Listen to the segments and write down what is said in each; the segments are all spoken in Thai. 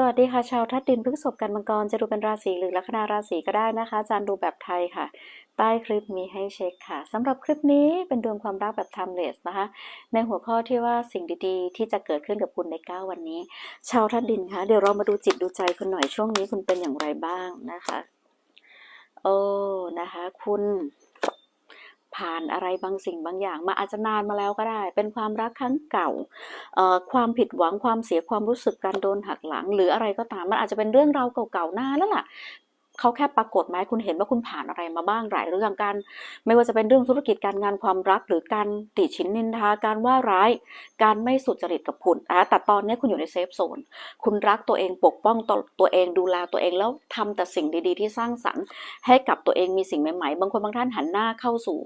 สวัสดีค่ะชาวทัดดินพฤกษภกันมังกรจะดูเป็นราศีหรือลัคนาราศีก็ได้นะคะ จารย์ดูแบบไทยค่ะ ใต้คลิปมีให้เช็คค่ะสำหรับคลิปนี้เป็นดวงความรักแบบ timeless นะคะ ในหัวข้อที่ว่าสิ่งดีๆ ที่จะเกิดขึ้นกับคุณใน 9 วันนี้ ชาวทัดดินคะเดี๋ยวเรามาดูจิตดูใจคุณหน่อยช่วงนี้คุณเป็นอย่างไรบ้างนะคะ โอ้นะคะ คุณ ผ่านอะไรบางสิ่งบางอย่างมาอาจจะนานมาแล้วก็ได้ เป็นความรักครั้งเก่า ความผิดหวังความเสียความรู้สึกการโดนหักหลัง หรืออะไรก็ตามมันอาจจะเป็นเรื่องราวเก่าๆนานแล้วล่ะ เขาแค่ปรากฏไหมคุณเห็นว่าคุณผ่านอะไรมาบ้างหลายเรื่องการ ไม่ว่าจะเป็นเรื่องธุรกิจการงานความรัก หรือการติชินนินทาการว่าร้าย การไม่สุจริตกับคุณอะแต่ตอนนี้คุณอยู่ในเซฟโซนคุณรักตัวเองปกป้องตัวตัวเองดูแลตัวเองแล้วทำแต่สิ่งดีๆ ที่สร้างสรรค์ ให้กับตัวเองมีสิ่งใหม่ๆ บางคนบางท่านหันหน้าเข้าสู่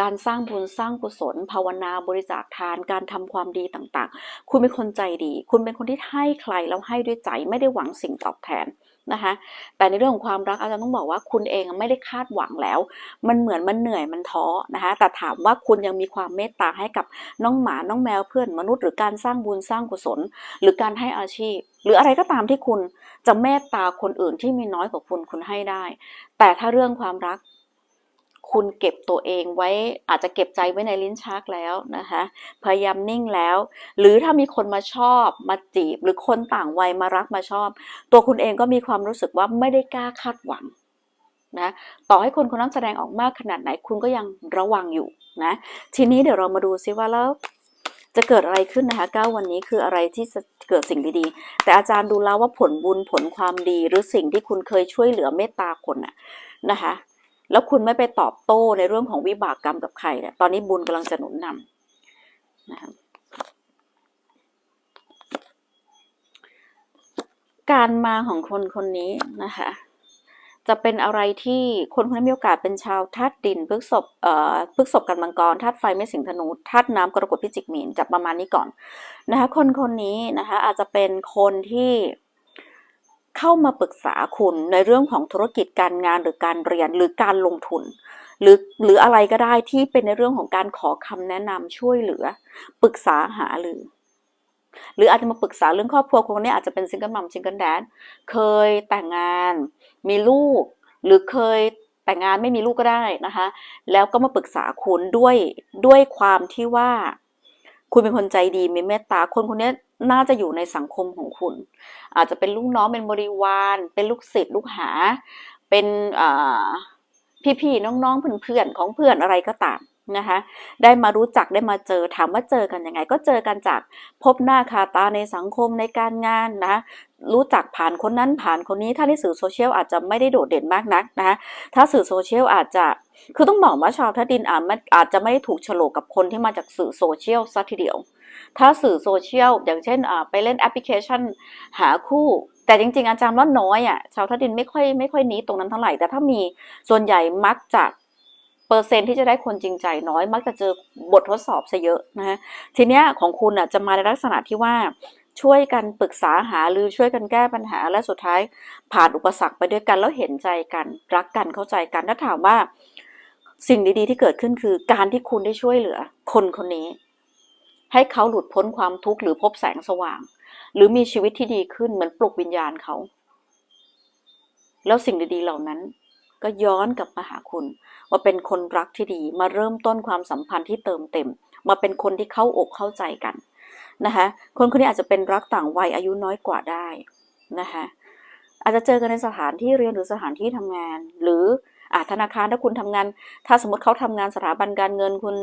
การสร้างบุญสร้างกุศล ภาวนาบริจาคทานการทำความดีต่างๆ คุณเป็นคนใจดี คุณเป็นคนที่ให้ใครแล้วให้ด้วยใจไม่ได้หวังสิ่งตอบแทน นะคะ แต่ในเรื่องของความรักอาจารย์ต้องบอกว่าคุณเองไม่ได้คาดหวังแล้ว มันเหมือนมันเหนื่อยมันท้อนะคะ แต่ถามว่าคุณยังมีความเมตตาให้กับน้องหมาน้องแมวเพื่อนมนุษย์หรือการสร้างบุญสร้างกุศล หรือการให้อาชีพ หรืออะไรก็ตามที่คุณจะเมตตาคนอื่นที่มีน้อยกว่าคุณคุณให้ได้ แต่ถ้าเรื่องความรัก คุณเก็บตัวเองไว้อาจจะเก็บใจไว้ในลิ้นชักแล้วนะคะพยายามนิ่งแล้ว หรือถ้ามีคนมาชอบมาจีบ หรือคนต่างวัยมารักมาชอบ ตัวคุณเองก็มีความรู้สึกว่าไม่ได้กล้าคาดหวังนะต่อให้คนคนนั้นแสดงออกมากขนาดไหนคุณก็ยังระวังอยู่นะทีนี้เดี๋ยวเรามาดูซิว่าแล้วจะเกิดอะไรขึ้นนะคะก้าวันนี้คืออะไรที่จะเกิดสิ่งดีๆ แต่อาจารย์ดูแล้วว่าผลบุญผลความดีหรือสิ่งที่คุณเคยช่วยเหลือเมตตาคนน่ะนะคะ แล้วคุณไม่ไปตอบโต้ในเรื่องของวิบากกรรมกับใครเนี่ยตอนนี้บุญกำลังจะหนุนนำนะคะการมาของคนคนนี้นะคะจะเป็นอะไรที่คนคนนี้มีโอกาสเป็นชาวธาตุดินพฤกษบเอ่อพฤกษบกันมังกรธาตุไฟไม่สิงธนูธาตุน้ำกรกฎพิจิกมีนจับประมาณนี้ก่อนนะคะคนคนนี้นะคะอาจจะเป็นคนที่ เข้ามาปรึกษาคุณในเรื่องของธุรกิจการงานหรือการเรียนหรือการลงทุน หรือหรืออะไรก็ได้ที่เป็นในเรื่องของการขอคำแนะนำช่วยเหลือ ปรึกษาหาหรือ หรืออาจจะมาปรึกษาเรื่องครอบครัวคนนี้อาจจะเป็นซิงเกิลมัมซิงเกิลแดนเคยแต่งงาน มีลูก หรือเคยแต่งงานไม่มีลูกก็ได้นะคะ แล้วก็มาปรึกษาคุณด้วยด้วยความที่ว่า คุณเป็นคนใจดีมีเมตตาคนคนนี้น่าจะอยู่ในสังคมของคุณ อาจจะเป็นลูกน้องเป็นบริวาร เป็นลูกศิษย์ลูกหา เป็นพี่ๆน้องๆเพื่อนๆของเพื่อนอะไรก็ตาม นะคะ ได้มารู้จักได้มาเจอถามว่าเจอกันยังไง ก็เจอกันจากพบหน้าคาตาในสังคมในการงานนะรู้จักผ่านคนนั้นผ่านคนนี้ ถ้าในสื่อโซเชียลอาจจะไม่ได้โดดเด่นมากนักนะคะถ้าสื่อโซเชียลอาจจะคือต้องบอกว่าชาวทัดดินอาจอาจจะไม่ได้ถูกฉลกกับคนที่มาจากสื่อโซเชียลซะทีเดียว ถ้าสื่อโซเชียลอย่างเช่นไปเล่นแอปพลิเคชันหาคู่แต่จริงๆ อาจารย์ว่าน้อยอะชาวทัดดินไม่ค่อยไม่ค่อยนี้ตรงนั้นเท่าไหร่แต่ถ้ามีส่วนใหญ่มักจะ เปอร์เซ็นที่จะได้คนจริงใจน้อย มักจะเจอบททดสอบซะเยอะนะฮะทีเนี้ยของคุณอะจะมาในลักษณะที่ว่าช่วยกันปรึกษาหาหรือช่วยกันแก้ปัญหาและสุดท้ายผ่านอุปสรรคไปด้วยกันแล้วเห็นใจกันรักกันเข้าใจกันถ้าถามว่าสิ่งดีๆที่เกิดขึ้นคือการที่คุณได้ช่วยเหลือ คนคนนี้ ให้เขาหลุดพ้นความทุกข์หรือพบแสงสว่าง หรือมีชีวิตที่ดีขึ้นเหมือนปลุกวิญญาณเขา แล้วสิ่งดีๆเหล่านั้น ก็ย้อนกลับมาหาคุณว่าเป็นคนรักที่ดี มาเริ่มต้นความสัมพันธ์ที่เติมเต็ม มาเป็นคนที่เข้าอกเข้าใจกันนะคะคนคนนี้อาจจะเป็นรักต่างวัยอายุน้อยกว่าได้นะคะอาจจะเจอกันในสถานที่เรียนหรือสถานที่ทำงาน หรืออาธนาคารถ้าคุณทำงาน ถ้าสมมติเขาทำงานสถาบันการเงินคุณ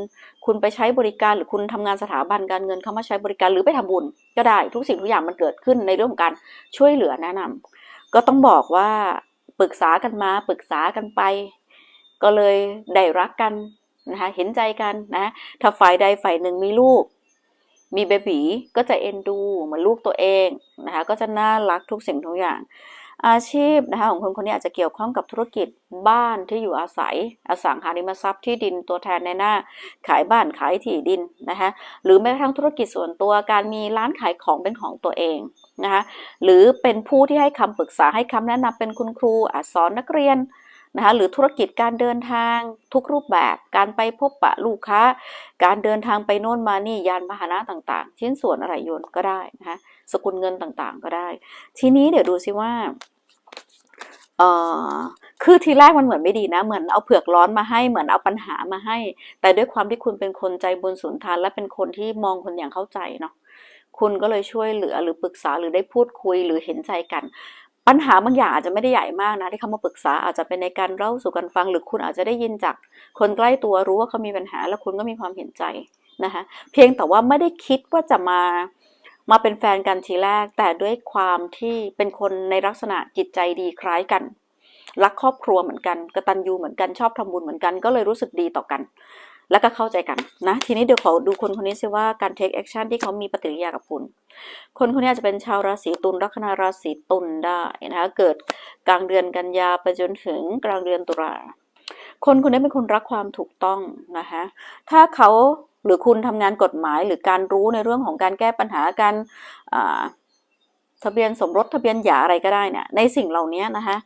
คุณไปใช้บริการหรือคุณทำงานสถาบันการเงินเขามาใช้บริการหรือไปทำบุญ ก็ได้ทุกสิ่งทุกอย่างมันเกิดขึ้นในเรื่องของการช่วยเหลือแนะนำก็ต้องบอกว่า ปรึกษากันมาปรึกษากันไป ก็เลยได้รักกันนะคะเห็นใจกันนะถ้าฝ่ายใดฝ่ายหนึ่งมีลูก มีเบบีก็จะเอ็นดูเหมือนลูกตัวเองนะคะก็จะน่ารักทุกสิ่งทุกอย่าง อาชีพนะคะของคนคนนี้อาจจะเกี่ยวข้องกับธุรกิจบ้านที่อยู่อาศัย อสังหาริมทรัพย์ที่ดินตัวแทนในหน้า ขายบ้านขายที่ดินนะคะหรือแม้กระทั่งธุรกิจส่วนตัวการมีร้านขายของเป็นของตัวเอง นะคะหรือเป็นผู้ที่ให้คำปรึกษาให้คำแนะนำเป็นคุณครูอสอนนักเรียนนะคะหรือธุรกิจการเดินทางทุกรูปแบบ การไปพบปะลูกค้า การเดินทางไปโน่นมานี่ยานพาหนะต่างๆ ชิ้นส่วนอะไรยนต์ก็ได้นะคะสกุลเงินต่างๆ ก็ได้ ทีนี้เดี๋ยวดูซิว่าเอ่อคือทีแรกมันเหมือนไม่ดีนะ เหมือนเอาเผือกร้อนมาให้ เหมือนเอาปัญหามาให้ แต่ด้วยความที่คุณเป็นคนใจบุญสุนทานและเป็นคนที่มองคนอย่างเข้าใจเนาะ คุณก็เลยช่วยเหลือหรือปรึกษาหรือได้พูดคุยหรือเห็นใจกัน ปัญหาบางอย่างอาจจะไม่ได้ใหญ่มากนะที่เขามาปรึกษาอาจจะเป็นในการเล่าสู่กันฟัง หรือคุณอาจจะได้ยินจากคนใกล้ตัวรู้ว่าเขามีปัญหา แล้วคุณก็มีความเห็นใจนะคะเพียงแต่ว่าไม่ได้คิดว่าจะมามาเป็นแฟนกันทีแรก แต่ด้วยความที่เป็นคนในลักษณะจิตใจดีคล้ายกัน รักครอบครัวเหมือนกันกตัญญูเหมือนกันชอบทำบุญเหมือนกันก็เลยรู้สึกดีต่อกัน แล้วก็เข้าใจกันนะ ทีนี้เดี๋ยวขอดูคนคนนี้ซิว่าการ take action ที่เขามีปฏิกิริยากับคุณ คนคนนี้อาจจะเป็นชาวราศีตุลลัคนาราศีตุลได้นะคะเกิดกลางเดือนกันยาไปจนถึงกลางเดือนตุลาคนคนนี้เป็นคนรักความถูกต้องนะคะถ้าเขาหรือคุณทำงานกฎหมายหรือการรู้ในเรื่องของการแก้ปัญหาการทะเบียนสมรสทะเบียนหย่าอะไรก็ได้เนี่ยในสิ่งเหล่านี้นะคะ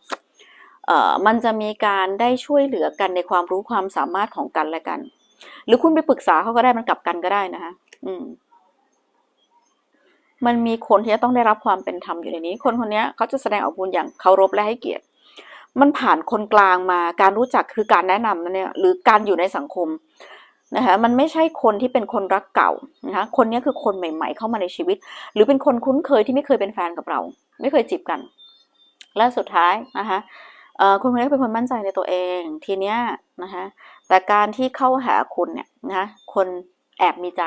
มันจะมีการได้ช่วยเหลือกันในความรู้ความสามารถของกันและกัน หรือคุณไปปรึกษาเขาก็ได้มันกลับกันก็ได้นะคะอืมมันมีคนที่จะต้องได้รับความเป็นธรรมอยู่ในนี้ คนคนนี้เขาจะแสดงออกบุญอย่างเคารพและให้เกียรติ มันผ่านคนกลางมาการรู้จักคือการแนะนำนะเนี่ยหรือการอยู่ในสังคมนะคะมันไม่ใช่คนที่เป็นคนรักเก่านะคะคนนี้คือคนใหม่ ๆ เข้ามาในชีวิต หรือเป็นคนคุ้นเคยที่ไม่เคยเป็นแฟนกับเรา ไม่เคยจีบกัน และสุดท้ายนะคะ คุณคนนี้เป็นคนมั่นใจในตัวเองทีเนี้ยนะคะแต่การที่เข้าหาคุณเนี่ยนะคะคนแอบมีใจ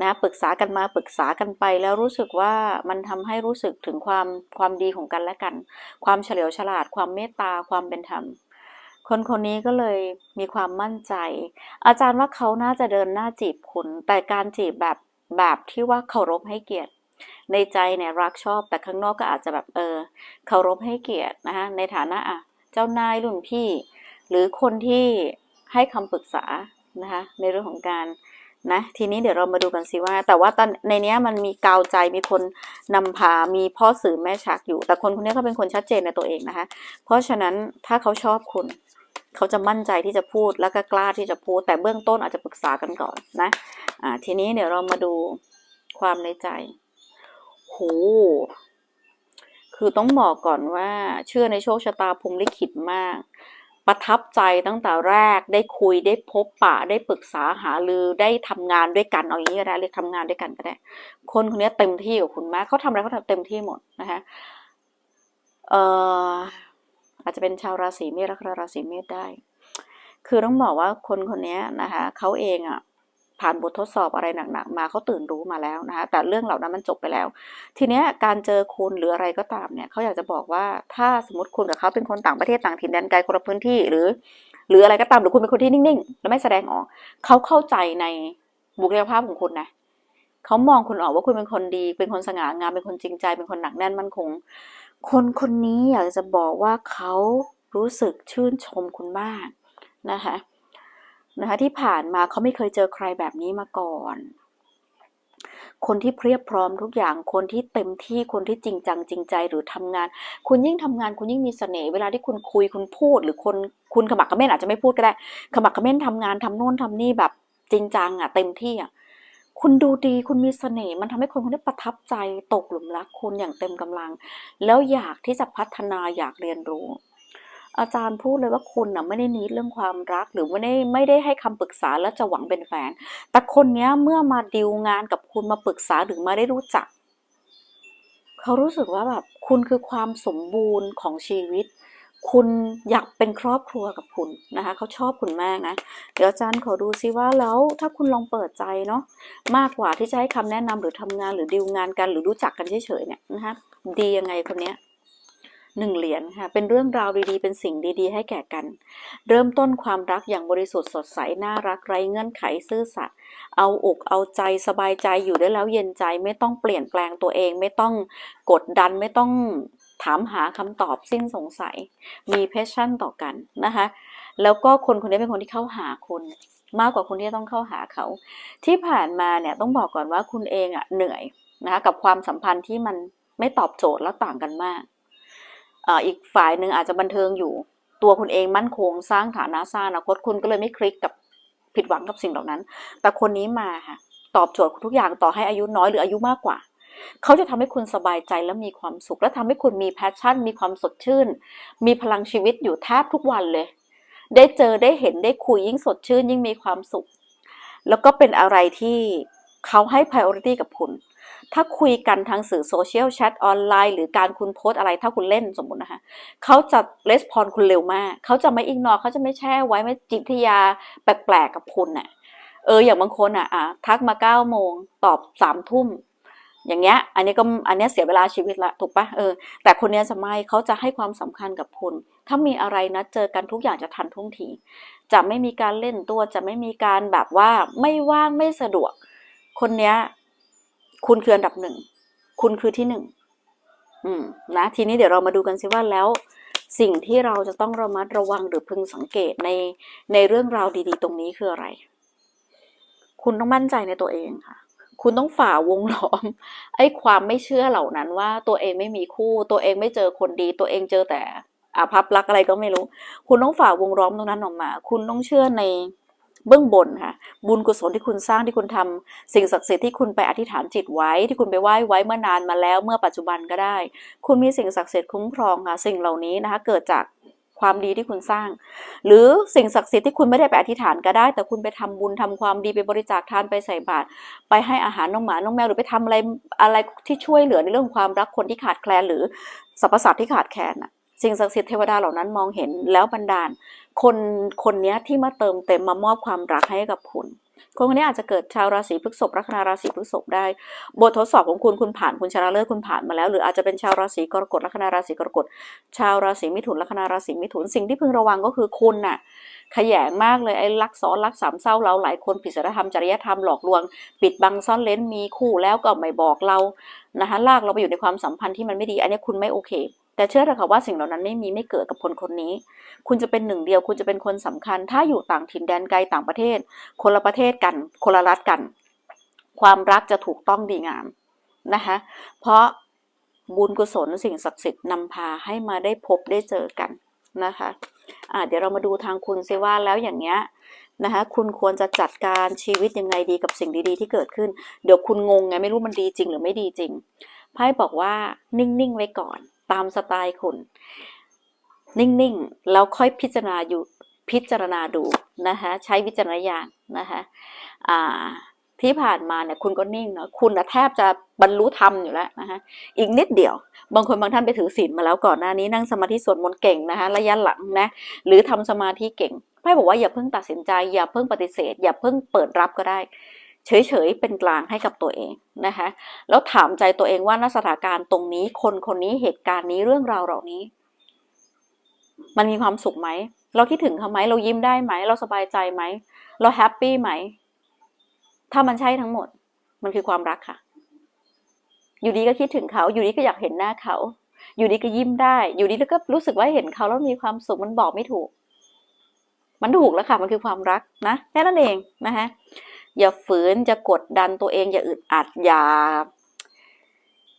นะปรึกษากันมาปรึกษากันไปแล้วรู้สึกว่ามันทำให้รู้สึกถึงความความดีของกันและกัน ความเฉลียวฉลาด ความเมตตาความเป็นธรรม คนคนนี้ก็เลยมีความมั่นใจ อาจารย์ว่าเขาน่าจะเดินหน้าจีบคุณ แต่การจีบแบบแบบที่ว่าเคารพให้เกียรติ ในใจเนี่ยรักชอบแต่ข้างนอกก็อาจจะแบบเออเคารพให้เกียรตินะคะในฐานะอะเจ้านายรุ่นพี่ หรือคนที่ให้คำปรึกษานะคะในเรื่องของการนะทีนี้เดี๋ยวเรามาดูกันสิว่า แต่ว่าตอนในเนี้ยมันมีกาวใจมีคนนำพามีพ่อสื่อแม่ชักอยู่ แต่คนคนนี้เขาเป็นคนชัดเจนในตัวเองนะคะ เพราะฉะนั้นถ้าเขาชอบคุณเขาจะมั่นใจที่จะพูดแล้วก็กล้าที่จะพูด แต่เบื้องต้นอาจจะปรึกษากันก่อนนะอ่าทีนี้เดี๋ยวเรามาดูความในใจ โหคือต้องบอกก่อนว่า เชื่อในโชคชะตาภูมิลิขิตมาก ประทับใจตั้งแต่แรกได้คุยได้พบปะได้ปรึกษาหารือได้ทำงานด้วยกันเอาอย่างนี้ก็ได้เรียกทำงานด้วยกันก็ได้ คนคนนี้เต็มที่กับคุณมากเขาทำอะไรเขาทำเต็มที่หมดนะคะเอ่ออาจจะเป็นชาวราศีเมษลัคนาราศีเมษได้ คือต้องบอกว่าคนคนนี้นะคะเขาเองอะ ผ่านบททดสอบอะไรหนักๆมาเขาตื่นรู้มาแล้วนะคะแต่เรื่องเหล่านั้นมันจบไปแล้ว ทีเนี้ยการเจอคุณหรืออะไรก็ตามเนี่ยเขาอยากจะบอกว่าถ้าสมมติคุณกับเขาเป็นคนต่างประเทศต่างถิ่นแดนไกลคนละพื้นที่หรือ หรืออะไรก็ตามหรือคุณเป็นคนที่นิ่งๆ แล้วไม่แสดงออกเขาเข้าใจในบุคลิกภาพของคุณนะเขามองคุณออกว่าคุณเป็นคนดี เป็นคนสง่างามเป็นคนจริงใจ เป็นคนหนักแน่นมั่นคงคนคนนี้อยากจะบอกว่าเขารู้สึกชื่นชมคุณมากนะคะ นะคะที่ผ่านมาเขาไม่เคยเจอใครแบบนี้มาก่อน คนที่เพียบพร้อมทุกอย่างคนที่เต็มที่คนที่จริงจังจริงใจหรือทำงาน คุณยิ่งทำงานคุณยิ่งมีเสน่ห์เวลาที่คุณคุยคุณพูด หรือคนคุณขมักเขม้นอาจจะไม่พูดก็ได้ขมักเขม้นทำงานทำโน่นทำนี่แบบจริงจังอะเต็มที่อะคุณดูดีคุณมีเสน่ห์มันทำให้คนคนนี้ประทับใจตกหลุมรักคุณอย่างเต็มกำลัง แล้วอยากที่จะพัฒนาอยากเรียนรู้ อาจารย์พูดเลยว่าคุณน่ะไม่ได้นิดเรื่องความรัก หรือไม่ได้ไม่ได้ให้คำปรึกษาแล้วจะหวังเป็นแฟน แต่คนเนี้ยเมื่อมาดิวงานกับคุณมาปรึกษาหรือมาได้รู้จัก เขารู้สึกว่าแบบคุณคือความสมบูรณ์ของชีวิต คุณอยากเป็นครอบครัวกับคุณนะคะเขาชอบคุณมากนะ เดี๋ยวอาจารย์ขอดูซิว่าแล้วถ้าคุณลองเปิดใจเนาะมากกว่าที่จะให้คำแนะนำหรือทำงานหรือดิวงานกันหรือรู้จักกันเฉยๆเนี่ยนะคะดียังไงคนเนี้ย หนึ่งเหรียญค่ะ เป็นเรื่องราวดีๆ เป็นสิ่งดีๆ ให้แก่กัน เริ่มต้นความรักอย่างบริสุทธิ์สดใส น่ารักไร้เงื่อนไขซื่อสัตย์ เอาอกเอาใจสบายใจอยู่ได้แล้วเย็นใจไม่ต้องเปลี่ยนแปลงตัวเอง ไม่ต้องกดดันไม่ต้องถามหาคำตอบสิ้นสงสัย มีเพชชั่นต่อกันนะคะ แล้วก็คนคนนี้เป็นคนที่เข้าหาคุณมากกว่าคนที่ต้องเข้าหาเขา ที่ผ่านมาเนี่ยต้องบอกก่อนว่าคุณเองอะเหนื่อยนะคะกับความสัมพันธ์ที่มันไม่ตอบโจทย์แล้วต่างกันมาก อีกฝ่ายหนึ่งอาจจะบันเทิงอยู่ ตัวคุณเองมั่นคงสร้างฐานะสร้างอนาคตคุณก็เลยไม่คลิกกับผิดหวังกับสิ่งเหล่านั้น แต่คนนี้มาค่ะตอบโจทย์ทุกอย่างต่อให้อายุน้อยหรืออายุมากกว่า เขาจะทำให้คุณสบายใจและมีความสุข และทำให้คุณมีแพชชั่น มีความสดชื่น มีพลังชีวิตอยู่แทบทุกวันเลย ได้เจอได้เห็นได้คุยยิ่งสดชื่นยิ่งมีความสุข แล้วก็เป็นอะไรที่เขาให้ priority กับคุณ ถ้าคุยกันทางสื่อโซเชียลแชทออนไลน์หรือการคุณโพสอะไรถ้าคุณเล่นสมมตินะคะเขาจะレスปอนคุณเร็วมาก เขาจะไม่อิงนอเขาจะไม่แช่ไว้ไม่จิตวิยาแปลกๆกับคุณน่ะเอออย่างบางคนอะอะทักมาเก้าโมงตอบสามทุ่มอย่างเงี้ย อันนี้ก็อันนี้เสียเวลาชีวิตละถูกปะเออ แต่คนเนี้ยจะไม่เขาจะให้ความสำคัญกับคุณ ถ้ามีอะไรนะเจอกันทุกอย่างจะทันท่วงที จะไม่มีการเล่นตัว จะไม่มีการแบบว่าไม่ว่างไม่สะดวก คนเนี้ย คุณคืออันดับหนึ่ง คุณคือที่หนึ่งอืมนะทีนี้เดี๋ยวเรามาดูกันสิว่าแล้วสิ่งที่เราจะต้องระมัดระวังหรือพึงสังเกตในในเรื่องราวดีๆ ตรงนี้คืออะไร คุณต้องมั่นใจในตัวเองค่ะ คุณต้องฝ่าวงล้อม ไอ้ความไม่เชื่อเหล่านั้นว่าตัวเองไม่มีคู่ ตัวเองไม่เจอคนดี ตัวเองเจอแต่อาภัพรักอะไรก็ไม่รู้ คุณต้องฝ่าวงล้อมตรงนั้นออกมา คุณต้องเชื่อใน เบื้องบนค่ะ บุญกุศลที่คุณสร้างที่คุณทำสิ่งศักดิ์สิทธิ์ที่คุณไปอธิษฐานจิตไว้ ที่คุณไปไหว้ไว้เมื่อนานมาแล้วเมื่อปัจจุบันก็ได้ คุณมีสิ่งศักดิ์สิทธิ์คุ้มครองค่ะ สิ่งเหล่านี้นะคะเกิดจากความดีที่คุณสร้าง หรือสิ่งศักดิ์สิทธิ์ที่คุณไม่ได้ไปอธิษฐานก็ได้ แต่คุณไปทำบุญทำความดีไปบริจาคทานไปใส่บาตรไปให้อาหารน้องหมาน้องแมวหรือไปทำอะไรอะไรที่ช่วยเหลือในเรื่องความรักคนที่ขาดแคลนหรือสรรพสัตว์ที่ขาดแคลนสิ่งศักดิ์สิทธิ์เทวดาเหล่านั้นมองเห็นแล้วบันดาล คนคนนี้ที่มาเติมเต็มมามอบความรักให้กับคุณ คนคนนี้อาจจะเกิดชาวราศีพฤษภลัคนาราศีพฤษภได้ บททดสอบของคุณคุณผ่านคุณชนะเลิศคุณผ่านมาแล้ว หรืออาจจะเป็นชาวราศีกรกฎลัคนาราศีกรกฎ ชาวราศีมิถุนลัคนาราศีมิถุนสิ่งที่พึงระวังก็คือคุณน่ะขยงมากเลยไอ้ลักซ้อนลักสามเศร้าเราหลายคนผิดศีลธรรมจริยธรรมหลอกลวง ปิดบังซ่อนเล้นมีคู่แล้วก็ไม่บอกเรา นะคะลากเราไปอยู่ในความสัมพันธ์ที่มันไม่ดี อันนี้คุณไม่โอเค แต่เชื่อเถอะค่ะว่าสิ่งเหล่านั้นไม่มีไม่เกิดกับคนคนนี้ คุณจะเป็นหนึ่งเดียว คุณจะเป็นคนสำคัญ ถ้าอยู่ต่างถิ่นแดนไกลต่างประเทศ คนละประเทศกัน คนละรัฐกัน ความรักจะถูกต้องดีงามนะคะเพราะบุญกุศลสิ่งศักดิ์สิทธิ์นำพาให้มาได้พบได้เจอกันนะคะอ่าเดี๋ยวเรามาดูทางคุณซิว่าแล้วอย่างเงี้ย นะคะคุณควรจะจัดการชีวิตยังไงดีกับสิ่งดีๆ ที่เกิดขึ้น เดี๋ยวคุณงงไงไม่รู้มันดีจริงหรือไม่ดีจริงไพ่บอกว่านิ่งๆไว้ก่อนตามสไตล์คุณ นิ่งๆแล้วค่อยพิจารณาอยู่พิจารณาดูนะคะใช้วิจารณญาณนะคะอ่าที่ผ่านมาเนี่ยคุณก็นิ่งเนาะคุณนะแทบจะบรรลุธรรมอยู่แล้วนะคะอีกนิดเดียว บางคนบางท่านไปถือศีลมาแล้วก่อนหน้านี้นั่งสมาธิสวดมนต์เก่งนะคะระยะหลังนะหรือทำสมาธิเก่ง ไพ่บอกว่าอย่าเพิ่งตัดสินใจ อย่าเพิ่งปฏิเสธ อย่าเพิ่งเปิดรับก็ได้ เฉยๆเป็นกลางให้กับตัวเองนะคะแล้วถามใจตัวเองว่าณสถานการณ์ตรงนี้คนคนนี้เหตุการณ์นี้เรื่องราวเหล่านี้ มันมีความสุขไหมเราคิดถึงเขาไหมเรายิ้มได้ไหมเราสบายใจไหมเราแฮปปี้ไหมถ้ามันใช่ทั้งหมด มันคือความรักค่ะ อยู่ดีก็คิดถึงเขา อยู่ดีก็อยากเห็นหน้าเขา อยู่ดีก็ยิ้มได้ อยู่ดีแล้วก็รู้สึกว่าเห็นเขาแล้วมีความสุขมันบอกไม่ถูก มันถูกแล้วค่ะมันคือความรักนะแค่นั้นเองนะคะอย่าฝืนจะกดดันตัวเอง อย่าอึดอัดอย่า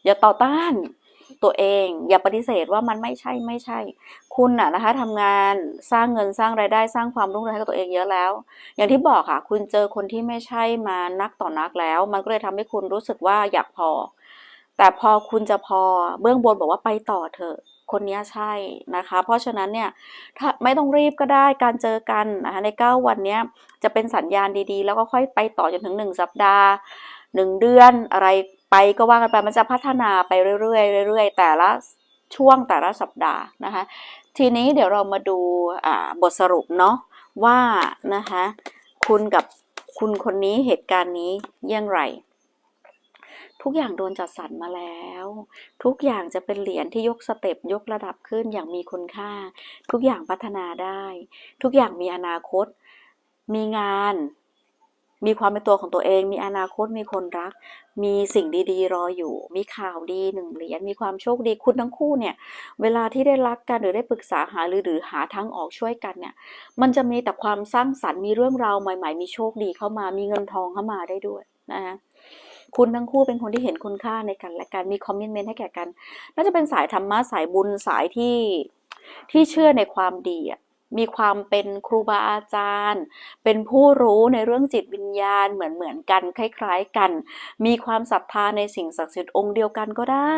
อย่าต่อต้านตัวเอง อย่าปฏิเสธว่ามันไม่ใช่ไม่ใช่ คุณน่ะนะคะทำงานสร้างเงินสร้างรายได้สร้างความรุ่งเรืองให้กับตัวเองเยอะแล้ว อย่างที่บอกค่ะ คุณเจอคนที่ไม่ใช่มานักต่อนักแล้ว มันก็เลยทำให้คุณรู้สึกว่าอยากพอ แต่พอคุณจะพอเบื้องบนบอกว่าไปต่อเถอะ คนนี้ใช่นะคะ เพราะฉะนั้นเนี่ยถ้าไม่ต้องรีบก็ได้การเจอกันนะคะใน 9 วันนี้จะเป็นสัญญาณดีๆ แล้วก็ค่อยไปต่อจนถึง 1 สัปดาห์ 1 เดือนอะไรไปก็ว่ากันไปมันจะพัฒนาไปเรื่อยๆเรื่อยๆ แต่ละช่วงแต่ละสัปดาห์นะคะ ทีนี้เดี๋ยวเรามาดูบทสรุปเนาะว่านะคะคุณกับคุณคนนี้เหตุการณ์นี้ยังไร ทุกอย่างโดนจัดสรรมาแล้ว ทุกอย่างจะเป็นเหรียญที่ยกสเต็ปยกระดับขึ้นอย่างมีคุณค่า ทุกอย่างพัฒนาได้ ทุกอย่างมีอนาคต มีงาน มีความเป็นตัวของตัวเอง มีอนาคตมีคนรัก มีสิ่งดี ๆ รออยู่ มีข่าวดีหนึ่งเหรียญมีความโชคดีคุณทั้งคู่เนี่ย เวลาที่ได้รักกันหรือได้ปรึกษาหาหรือหรือหาทางออกช่วยกันเนี่ย มันจะมีแต่ความสร้างสรรค์มีเรื่องราวใหม่ ๆ มีโชคดีเข้ามา มีเงินทองเข้ามาได้ด้วยนะคะ คุณทั้งคู่เป็นคนที่เห็นคุณค่าในกันและกันมีคอมมิชเมนต์ให้แก่กัน น่าจะเป็นสายธรรมะสายบุญสายที่ที่เชื่อในความดีอะมีความเป็นครูบาอาจารย์ เป็นผู้รู้ในเรื่องจิตวิญญาณเหมือนเหมือนกันคล้ายๆกัน มีความศรัทธาในสิ่งศักดิ์สิทธิ์องค์เดียวกันก็ได้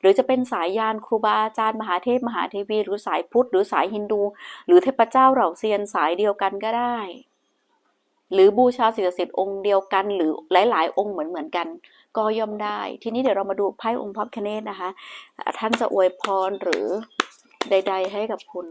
หรือจะเป็นสายยานครูบาอาจารย์มหาเทพมหาเทวี หรือสายพุทธหรือสายฮินดู หรือเทพเจ้าเหล่าเซียนสายเดียวกันก็ได้ หรือบูชาสิ่งศักดิ์สิทธิ์องค์เดียวกันหรือหลาย ๆ องค์เหมือนเหมือนกัน ก็ย่อมได้ ทีนี้เดี๋ยวเรามาดูไพ่องค์พระคเนศนะคะ ท่านจะอวยพรหรือใด ๆ ให้กับคุณ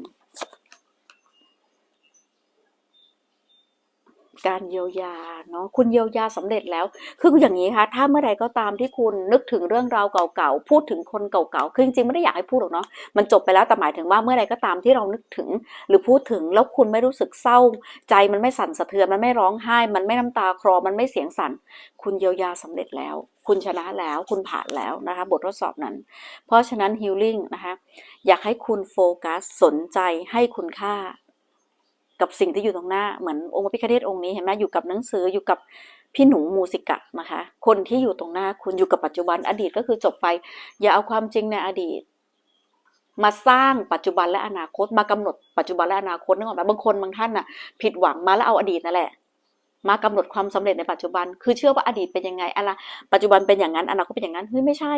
การเยียวยาเนาะคุณเยียวยาสำเร็จแล้ว คืออย่างนี้ค่ะถ้าเมื่อใดก็ตามที่คุณนึกถึงเรื่องราวเก่าๆพูดถึงคนเก่าๆคือจริงๆไม่ได้อยากให้พูดหรอกเนาะมันจบไปแล้วแต่หมายถึงว่าเมื่อใดก็ตามที่เรานึกถึง หรือพูดถึงแล้วคุณไม่รู้สึกเศร้า ใจมันไม่สั่นสะเทือนมันไม่ร้องไห้ มันไม่น้ำตาคลอมันไม่เสียงสั่น คุณเยียวยาสำเร็จแล้ว คุณชนะแล้ว คุณผ่านแล้วนะคะบททดสอบนั้น เพราะฉะนั้นฮิลลิ่งนะคะอยากให้คุณโฟกัสสนใจให้คุณค่า กับสิ่งที่อยู่ตรงหน้าเหมือนองค์พระพิฆเนศองค์นี้เห็นไหมอยู่กับหนังสืออยู่กับพี่หนูมูสิกะนะคะ คนที่อยู่ตรงหน้าคุณอยู่กับปัจจุบันอดีตก็คือจบไป อย่าเอาความจริงในอดีต มาสร้างปัจจุบันและอนาคตมากำหนดปัจจุบันและอนาคตนึกออกไหมบางคนบางท่านน่ะ ผิดหวังมาแล้วเอาอดีตนั่นแหละ มากำหนดความสำเร็จในปัจจุบัน คือเชื่อว่าอดีตเป็นยังไงอะไรปัจจุบันเป็นอย่างนั้นอนาคตเป็นอย่างนั้นเฮ้ยไม่ใช่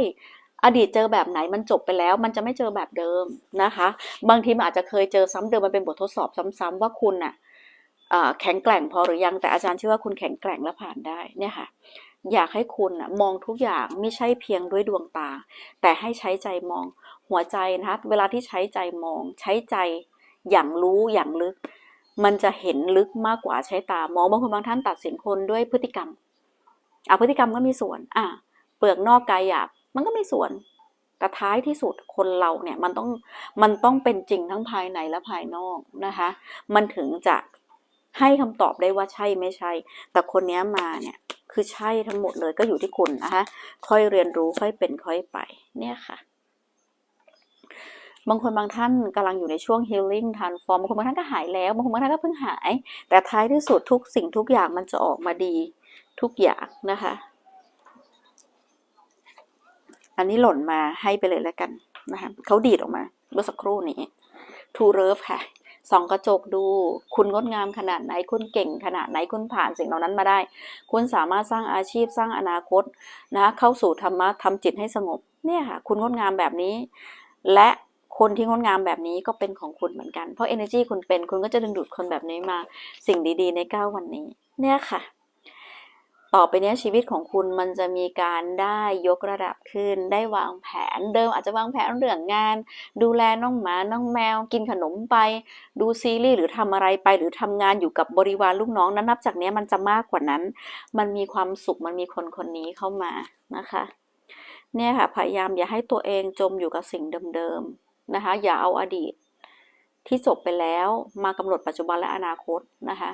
อดีตเจอแบบไหนมันจบไปแล้ว มันจะไม่เจอแบบเดิมนะคะ บางทีมันอาจจะเคยเจอซ้ำเดิมมันเป็นบททดสอบซ้ำๆว่าคุณน่ะแข็งแกร่งพอหรือยังแต่อาจารย์เชื่อว่าคุณแข็งแกร่งและผ่านได้เนี่ยค่ะอยากให้คุณน่ะมองทุกอย่างไม่ใช่เพียงด้วยดวงตา แต่ให้ใช้ใจมองหัวใจนะคะเวลาที่ใช้ใจมอง ใช้ใจอย่างรู้อย่างลึก มันจะเห็นลึกมากกว่าใช้ตามองบางคนบางท่านตัดสินคนด้วยพฤติกรรมอะพฤติกรรมก็มีส่วนอะเปลือกนอกกายหยาบ มันก็มีส่วนแต่ท้ายที่สุดคนเราเนี่ยมันต้องมันต้องเป็นจริงทั้งภายในและภายนอกนะคะ มันถึงจะให้คำตอบได้ว่าใช่ไม่ใช่ แต่คนนี้มาเนี่ยคือใช่ทั้งหมดเลยก็อยู่ที่คุณนะคะค่อยเรียนรู้ค่อยเป็นค่อยไปเนี่ยค่ะ บางคนบางท่านกำลังอยู่ในช่วง healing transform บางคนบางท่านก็หายแล้วบางคนบางท่านก็เพิ่งหาย แต่ท้ายที่สุดทุกสิ่งทุกอย่างมันจะออกมาดีทุกอย่างนะคะ อันนี้หล่นมาให้ไปเลยแล้วกันนะคะเขาดีดออกมาเมื่อสักครู่นี้ to love ค่ะส่องกระจกดูคุณงดงามขนาดไหนคุณเก่งขนาดไหนคุณผ่านสิ่งเหล่านั้นมาได้ คุณสามารถสร้างอาชีพสร้างอนาคตนะคะเข้าสู่ธรรมะทำจิตให้สงบเนี่ยค่ะคุณงดงามแบบนี้ และคนที่งดงามแบบนี้ก็เป็นของคุณเหมือนกันเพราะ energy คุณเป็นคุณก็จะดึงดูดคนแบบนี้มาสิ่งดีๆ ในเก้าวันนี้ เนี่ยค่ะ ต่อไปนี้ชีวิตของคุณมันจะมีการได้ยกระดับขึ้น ได้วางแผนเดิมอาจจะวางแผนเรื่องงาน ดูแลน้องหมาน้องแมว กินขนมไป ดูซีรีส์หรือทำอะไรไป หรือทำงานอยู่กับบริวารลูกน้องนั้นนับจากนี้มันจะมากกว่านั้น มันมีความสุขมันมีคนคนนี้เข้ามานะคะเนี่ยค่ะพยายามอย่าให้ตัวเองจมอยู่กับสิ่งเดิมๆนะคะ อย่าเอาอดีต ที่จบไปแล้วมากำหนดปัจจุบันและอนาคตนะคะ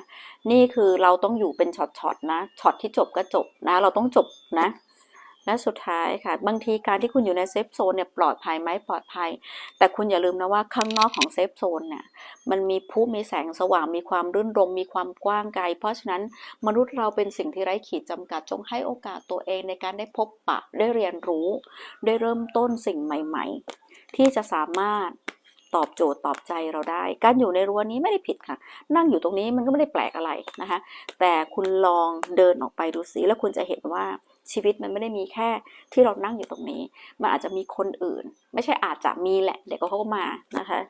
นี่คือเราต้องอยู่เป็นช็อตๆนะช็อตที่จบก็จบนะ เราต้องจบนะ และสุดท้ายค่ะ บางทีการที่คุณอยู่ในเซฟโซนเนี่ยปลอดภัยไหมปลอดภัย แต่คุณอย่าลืมนะว่าข้างนอกของเซฟโซนเนี่ยมันมีผู้มีแสงสว่างมีความรื่นรมมีความกว้างไกล เพราะฉะนั้นมนุษย์เราเป็นสิ่งที่ไร้ขีดจำกัดจงให้โอกาสตัวเองในการได้พบปะได้เรียนรู้ ได้เริ่มต้นสิ่งใหม่ ๆ ที่จะสามารถ ตอบโจทย์ตอบใจเราได้ การอยู่ในรั้วนี้ไม่ได้ผิดค่ะ นั่งอยู่ตรงนี้มันก็ไม่ได้แปลกอะไรนะคะ แต่คุณลองเดินออกไปดูสิแล้วคุณจะเห็นว่าชีวิตมันไม่ได้มีแค่ที่เรานั่งอยู่ตรงนี้ มันอาจจะมีคนอื่น ไม่ใช่อาจจะมีแหละ เดี๋ยวเขาก็มานะคะ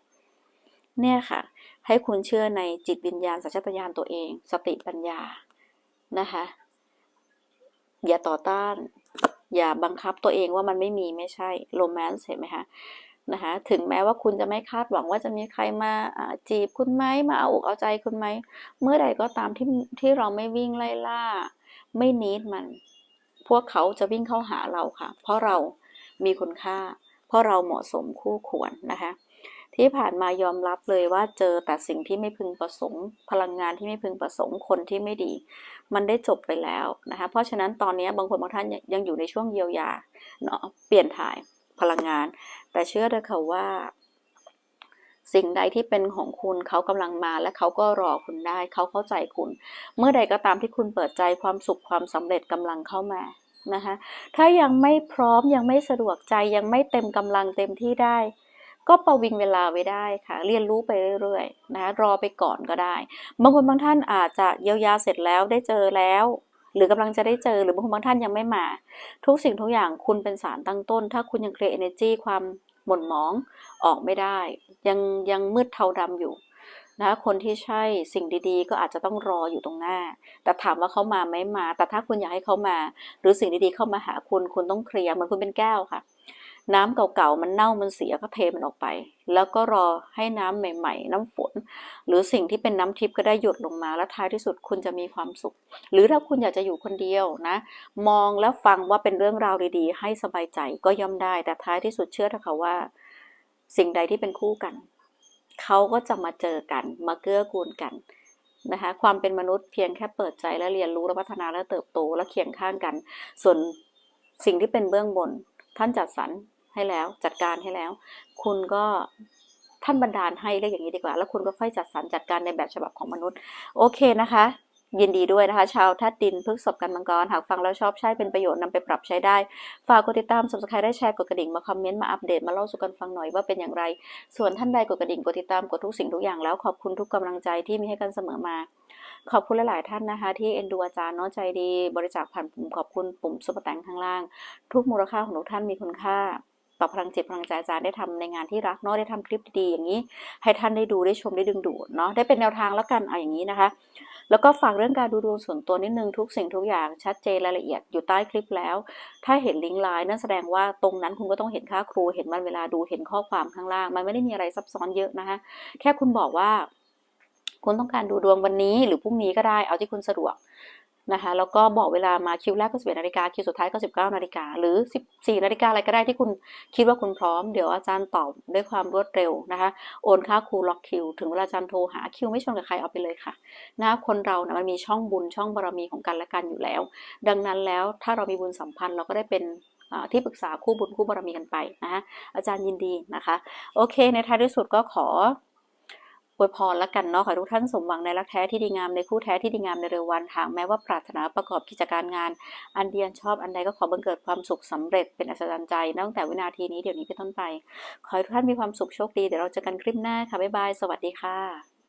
เนี่ยค่ะ ให้คุณเชื่อในจิตวิญญาณสัจจตญาณตัวเอง สติปัญญานะคะ อย่าต่อต้าน อย่าบังคับตัวเองว่ามันไม่มีไม่ใช่โรแมนต์เห็นไหมคะ นะคะถึงแม้ว่าคุณจะไม่คาดหวังว่าจะมีใครมาจีบคุณไหมมาเอาอกเอาใจคุณไหมเมื่อใดก็ตามที่ที่เราไม่วิ่งไล่ล่า ไม่นิดมัน พวกเขาจะวิ่งเข้าหาเราค่ะ เพราะเรามีคุณค่า เพราะเราเหมาะสมคู่ควรนะคะ ที่ผ่านมายอมรับเลยว่าเจอแต่สิ่งที่ไม่พึงประสงค์ พลังงานที่ไม่พึงประสงค์คนที่ไม่ดี มันได้จบไปแล้วนะคะเพราะฉะนั้นตอนนี้บางคนบางท่านยังอยู่ในช่วงเยียวยาเนาะเปลี่ยนถ่าย พลังงาน แต่เชื่อเถอะค่ะว่า สิ่งใดที่เป็นของคุณเขากำลังมาและเขาก็รอคุณได้ เขาเข้าใจคุณ เมื่อใดก็ตามที่คุณเปิดใจความสุขความสำเร็จกำลังเข้ามานะคะถ้ายังไม่พร้อมยังไม่สะดวกใจยังไม่เต็มกำลังเต็มที่ได้ก็ประวิงเวลาไว้ได้ค่ะ เรียนรู้ไปเรื่อยๆนะคะรอไปก่อนก็ได้ บางคนบางท่านอาจจะเยียวยาเสร็จแล้วได้เจอแล้ว หรือกำลังจะได้เจอหรือบางคนบางท่านยังไม่มา ทุกสิ่งทุกอย่างคุณเป็นสารตั้งต้น ถ้าคุณยังเคลียร์ energy ความหม่นหมองออกไม่ได้ ยังยังมืดเทาดำอยู่นะคะคนที่ใช่สิ่งดีๆ ก็อาจจะต้องรออยู่ตรงหน้า แต่ถามว่าเขามาไหมมา แต่ถ้าคุณอยากให้เขามา หรือสิ่งดีๆเข้ามาหาคุณคุณต้องเคลียร์เหมือนคุณเป็นแก้วค่ะ น้ำเก่าๆ มันเน่ามันเสียก็เทมันออกไป แล้วก็รอให้น้ำใหม่ ๆ น้ำฝน หรือสิ่งที่เป็นน้ำทิพย์ก็ได้หยดลงมา แล้วท้ายที่สุดคุณจะมีความสุข หรือถ้าคุณอยากจะอยู่คนเดียวนะ มองแล้วฟังว่าเป็นเรื่องราวดีๆ ให้สบายใจก็ย่อมได้ แต่ท้ายที่สุดเชื่อเถอะค่ะว่า สิ่งใดที่เป็นคู่กัน เขาก็จะมาเจอกัน มาเกื้อกูลกันนะคะความเป็นมนุษย์เพียงแค่เปิดใจและเรียนรู้และพัฒนาและเติบโตและเคียงข้างกัน ส่วนสิ่งที่เป็นเบื้องบน ท่านจัดสรรให้แล้วจัดการให้แล้ว คุณก็ท่านบันดาลให้เรียกอย่างนี้ดีกว่า แล้วคุณก็ค่อยจัดสรรจัดการในแบบฉบับของมนุษย์ โอเคนะคะ ยินดีด้วยนะคะ ชาวธาตุดินพฤกษบกันมังกร หากฟังแล้วชอบใช้เป็นประโยชน์นำไปปรับใช้ได้ ฝากกดติดตาม subscribe ได้แชร์กดกระดิ่งมาคอมเมนต์มาอัปเดตมาเล่าสู่กันฟังหน่อยว่าเป็นอย่างไร ส่วนท่านใดกดกระดิ่งกดติดตามกดทุกสิ่งทุกอย่างแล้วขอบคุณทุกกำลังใจที่มีให้กันเสมอมา ขอบคุณหลายๆท่านนะคะ ที่เอ็นดูอาจารย์เนาะใจดี บริจาคผ่านปุ่มขอบคุณปุ่มซุปเปอร์แตงข้างล่าง ทุกมูลค่าของทุกท่านมีคุณค่าต่อพลังจิตพลังใจอาจารย์ได้ทำในงานที่รักเนาะได้ทำคลิปดีๆอย่างนี้ ให้ท่านได้ดูได้ชมได้ดึงดูดเนาะได้เป็นแนวทางแล้วกันเอาอย่างนี้นะคะ แล้วก็ฝากเรื่องการดูดวงส่วนตัวนิดนึงทุกสิ่งทุกอย่างชัดเจนรายละเอียดอยู่ใต้คลิปแล้ว ถ้าเห็นลิงก์ไลน์นั่นแสดงว่าตรงนั้นคุณก็ต้องเห็นค่าครูเห็นวันเวลาดูเห็นข้อความข้างล่าง มันไม่ได้มีอะไรซับซ้อนเยอะนะคะแค่คุณบอกว่า คุณต้องการดูดวงวันนี้ หรือพรุ่งนี้ก็ได้เอาที่คุณสะดวกนะคะแล้วก็บอกเวลามาคิวแรกก็11นาฬิกาคิวสุดท้ายก็19นาฬิกาหรือ14นาฬิกาอะไรก็ได้ที่คุณคิดว่าคุณพร้อมเดี๋ยวอาจารย์ตอบด้วยความรวดเร็วนะคะโอนค่าครูล็อกคิวถึงเวลาอาจารย์โทรหาคิวไม่ชนกับใครเอาไปเลยค่ะนะคนเรานะมันมีช่องบุญช่องบารมีของกันและกันอยู่แล้ว ดังนั้นแล้วถ้าเรามีบุญสัมพันธ์เราก็ได้เป็นที่ปรึกษาคู่บุญคู่บารมีกันไปนะคะอาจารย์ยินดีนะคะ โอเค ในท้ายที่สุดก็ขอ อวยพรแล้วกันเนาะขอทุกท่านสมหวังในรักแท้ที่ดีงามในคู่แท้ที่ดีงามในเร็ววันหากแม้ว่าปรารถนาประกอบกิจการงาน อันเดียนชอบอันใดก็ขอบังเกิดความสุขสำเร็จเป็นอัศจรรย์ใจตั้งแต่วินาทีนี้เดี๋ยวนี้เป็นต้นไป ขอให้ทุกท่านมีความสุขโชคดีเดี๋ยวเราเจอกันคลิปหน้าค่ะบ๊ายบายสวัสดีค่ะ